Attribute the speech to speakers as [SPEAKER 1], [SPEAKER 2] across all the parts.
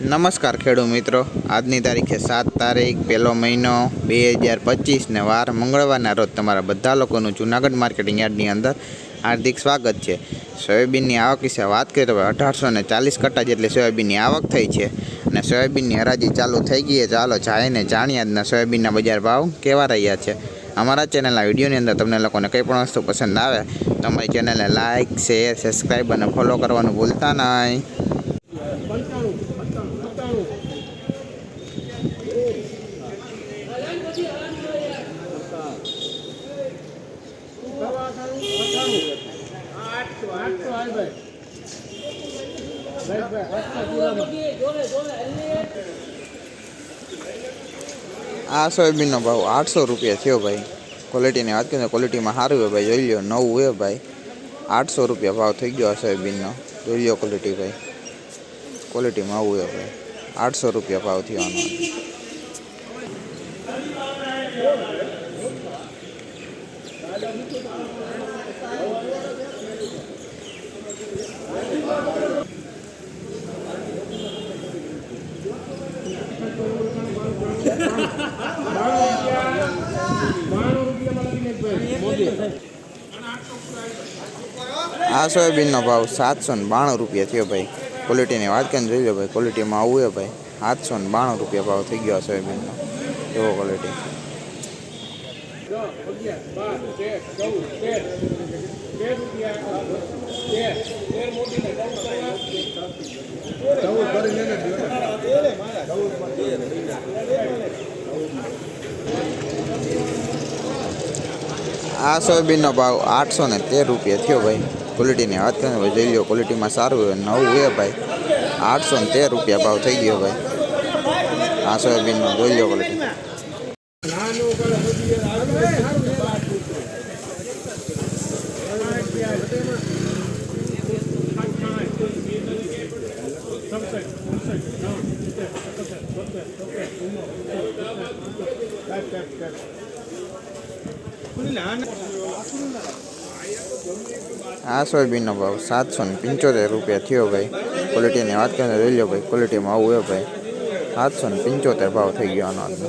[SPEAKER 1] નમસ્કાર ખેડૂત મિત્રો. આજની તારીખે સાત તારીખ, પહેલો મહિનો બે હજાર પચીસને વાર મંગળવારના રોજ તમારા બધા લોકોનું જૂનાગઢ માર્કેટિંગ યાર્ડની અંદર હાર્દિક સ્વાગત છે. સોયાબીનની આવક વિશે વાત કરીએ તો અઢારસો ને ચાલીસ કટ્ટા જેટલી સોયાબીનની આવક થઈ છે અને સોયાબીનની હરાજી ચાલુ થઈ ગઈ છે. ચાલો જાઈને જાણીએ આજના સોયાબીનના બજાર ભાવ કેવા રહ્યા છે. અમારા ચેનલના વિડીયોની અંદર તમને લોકોને કંઈ પણ વસ્તુ પસંદ આવે તો અમારી ચેનલને લાઇક શેર, સબસ્ક્રાઈબ અને ફોલો કરવાનું ભૂલતા નહીં. આ સોયાબીનનો ભાવ આઠસો રૂપિયા થયો ભાઈ. ક્વોલિટીની વાત કરીએ ક્વોલિટીમાં સારું હોય ભાઈ. જોઈ લો નવું હોય ભાઈ. આઠસો રૂપિયા ભાવ થઈ ગયો આ સોયાબીનનો. જોઈ લો ક્વોલિટી ભાઈ. ક્વોલિટીમાં આવું હોય ભાઈ. આઠસો રૂપિયા ભાવ થયો આનો. આ સોયાબીનનો ભાવ સાતસો ને બાણું રૂપિયા થયો ભાઈ. ક્વોલિટીની વાત કરીને જોઈ લો ભાઈ ક્વોલિટીમાં આવું હોય ભાઈ. સાતસો ને બાણું રૂપિયા ભાવ થઈ ગયો સોયાબીનનો. એવો ક્વોલિટી આ સોયાબીનનો ભાવ આઠસો ને તેર રૂપિયા થયો ભાઈ. ક્વોલિટીની વાત કરીને ભાઈ, જોઈ લો, ક્વોલિટીમાં સારું હોય, નવું હોય ભાઈ. આઠસો ને તેર રૂપિયા ભાવ થઈ ગયો ભાઈ. આ સોયાબીનનો, જોઈ લો ક્વોલિટી આ સોયાબીનનો ભાવ સાતસો ને પંચોતેર રૂપિયા થયો ભાઈ. ક્વોલિટીની વાત કરીને લઈ લો ભાઈ ક્વોલિટીમાં આવું હોય ભાઈ. સાતસો ને પંચોતેર ભાવ થઈ ગયો આનો આજનો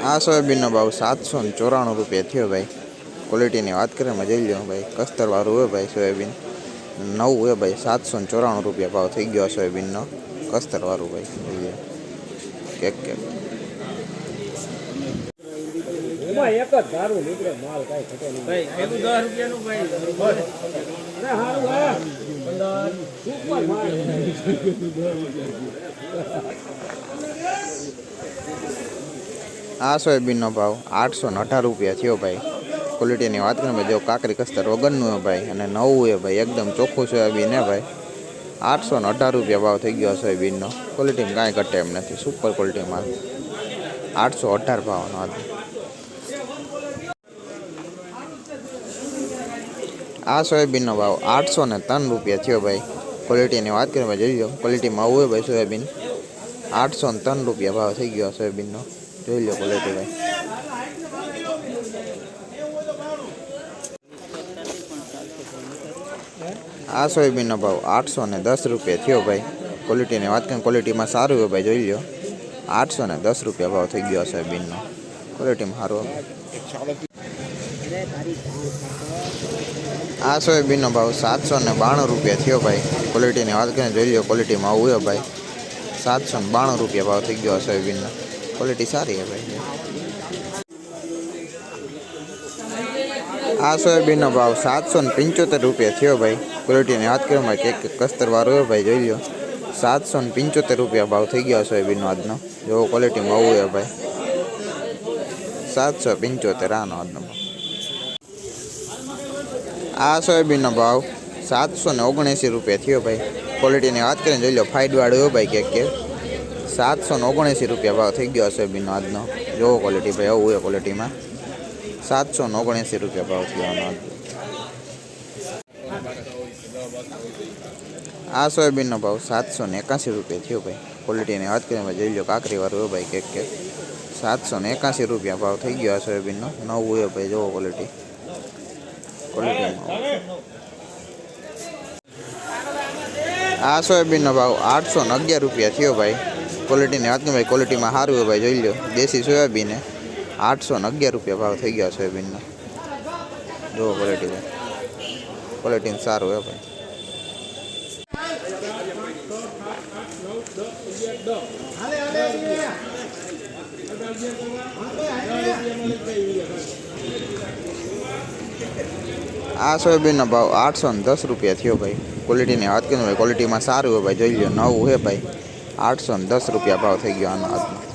[SPEAKER 1] આ સોયાબીનનો ભાવ સાતસો ને ચોરાણું રૂપિયા થયો ભાઈ. ક્વોલિટીની વાત કરીએ મજા જોઈ લો ભાઈ. કસ્તરવાળું હોય ભાઈ સોયાબીન. નવું હોય ભાઈ સાતસો ને ચોરાણું રૂપિયા ભાવ થઈ ગયો સોયાબીનનો. કસ્તરવાળું ભાઈ જોઈએ. Cake cake.
[SPEAKER 2] એક જ ધારું નીકળે માલ કાંઈ ખટે નહીં. અરે હારું હા. સુપર માલ.
[SPEAKER 1] આ સોયાબીનનો ભાવ આઠસો અઢાર રૂપિયા થયો ભાઈ. ક્વોલિટીની વાત કરીએ ભાઈ જો કાકરી કસ્તર વગરનું હોય ભાઈ, અને નવું હોય ભાઈ, એકદમ ચોખ્ખું સોયાબીન હે ભાઈ. આઠસો ને અઢાર રૂપિયા ભાવ થઈ ગયો સોયાબીનનો. ક્વોલિટીમાં કાંઈ ઘટે એમ નથી સુપર ક્વોલિટી આઠસો અઢાર ભાવનો હતો. આ સોયાબીનનો ભાવ આઠસો ને ત્રણ રૂપિયા થયો ભાઈ. ક્વોલિટીની વાત કરીએ ભાઈ જોઈ લો ક્વોલિટીમાં આવું હોય ભાઈ સોયાબીન. આઠસો ને ત્રણ રૂપિયા ભાવ થઈ ગયો સોયાબીનનો. જોઈ લો ક્વોલિટી ભાઈ આ સોયાબીનનો ભાવ આઠસો ને દસ રૂપિયા થયો ભાઈ. ક્વોલિટીની વાત કરીએ ક્વોલિટીમાં સારું હોય ભાઈ, જોઈ લો. આઠસો ને દસ રૂપિયા ભાવ થઈ ગયો સોયાબીનનો. ક્વોલિટીમાં સારું આ સોયાબીનનો ભાવ સાતસો ને બાણું રૂપિયા થયો ભાઈ. ક્વોલિટીની વાત કરીને જોઈ લો ક્વોલિટીમાં આવું ભાઈ. સાતસો ને બાણું રૂપિયા ભાવ થઈ ગયો સોયાબીનનો. ક્વોલિટી સારી છે ભાઈ આ સોયાબીનનો ભાવ સાતસો ને પંચોતેર રૂપિયા થયો ભાઈ। ક્વોલિટીની વાત કરીએ ભાઈ એક કસ્તરવાળું હોય ભાઈ, જોઈ લો સાતસો ને પંચોતેર રૂપિયા ભાવ થઈ ગયો સોયાબીનનો આજનો. જો ક્વોલિટીમાં આવું છે ભાઈ. સાતસો પંચોતેર આનો આજનો ભાવ. આ સોયાબીનનો ભાવ સાતસો ને ઓગણએંસી રૂપિયા થયો ભાઈ. ક્વોલિટીની વાત કરીને જોઈ લો ફાઇટવાળો હોય ભાઈ કે કે સાતસો ને ઓગણએંસી રૂપિયા ભાવ થઈ ગયો સોયાબીનનો આજનો. જોવો ક્વોલિટી ભાઈ, આવું હોય ક્વોલિટીમાં સાતસો ને ઓગણએંસી રૂપિયા ભાવ થયો આનો આજનો. આ સોયાબીનનો ભાવ સાતસો ને એકાસી રૂપિયા થયો ભાઈ. ક્વોલિટીની વાત કરીએ ભાઈ જોઈ લો કાકરીવાળું હોય ભાઈ કેક કેક સાતસો ને એકાસી રૂપિયા ભાવ થઈ ગયો આ સોયાબીનનો નવું હોય ભાઈ જોવો ક્વોલિટી ક્વોલિટીમાં આ સોયાબીનનો ભાવ આઠસો ને અગિયાર રૂપિયા થયો ભાઈ. ક્વોલિટીની વાત ભાઈ ક્વોલિટીમાં સારું હોય, ભાઈ, જોઈ લો દેશી સોયાબીન આઠસો ને અગિયાર રૂપિયા ભાવ થઈ ગયા સોયાબીનનો. જોવો ક્વોલિટી ભાઈ. ક્વોલિટી સારું હોય, ભાઈ. આ સોયાબીનનો ભાવ આઠસો ને દસ રૂપિયા થયો, ભાઈ. ક્વોલિટીની વાત કરીએ ભાઈ ક્વોલિટીમાં સારું હોય, ભાઈ, જોઈ લો નવું છે ભાઈ. આઠસો દસ રૂપિયા ભાવ થઈ ગયો આનો આજનો.